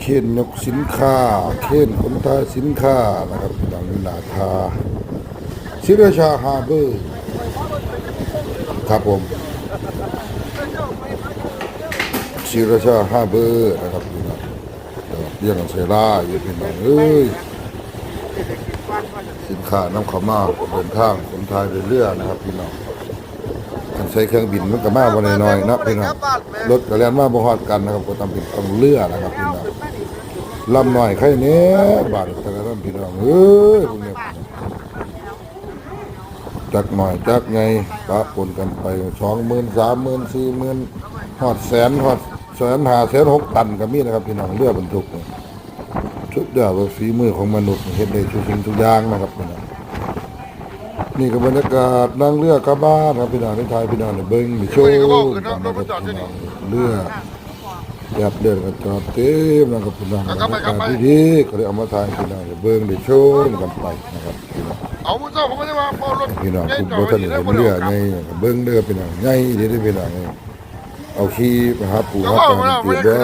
เข็นยกสินค้า เข็นขนท้ายสินค้านะครับพี่น้องนาทาศิราชาฮาเบอร์ครับผมศิราชาฮาเบอร์นะครับพี่น้องเรียกกันเซราอยู่พี่น้องเอ้ยสินค้านำเข้ามาเดินทางขนท้ายเรื่อยๆนะครับพี่น้อง การใช้เครื่องบินมันก็มาบ่น้อยๆเนาะพี่น้องรถก็แล่นมาบ่ฮอดกันนะครับก็ต้องเป็นต้องเรือนะครับพี่น้องลำหน่อยใครเนี้ยบาดแต่ละลำพี่น้องเอ้ยพวกเนี้ยจักหน่อยจักไงปะปนกันไปสองหมื่นสามหมื่นสี่หมื่นฮอดแสนฮอดแสนหาแสนหกตันก็มีนะครับพี่น้องเรือบรรทุกชุดเดียวกับฝีมือของมนุษย์เห็นได้ทุกสิ่งทุกอย่างนะครับพี่น้อง นี่ก็บรรยากาศนั่งเรือกลับบ้านครับพี่น้องในไทยพี่น้องในเบิ้งมีโชว์กันนะครับพี่น้องเรือแยบเดินกันจอดเต็มนะครับพี่น้องบรรยากาศที่ดีก็เลยเอามาถ่ายพี่น้องในเบิ้งได้โชว์กันไปนะครับพี่น้องเอามือเจ้าผมไม่ได้ว่าพอรถพี่น้องคุณบ่ทันเห็นเรือไงเบิ้งเด้อพี่น้องใหญ่เด้อพี่น้องเอาขี้ไปหาปูหาปลาเปียกเด้อ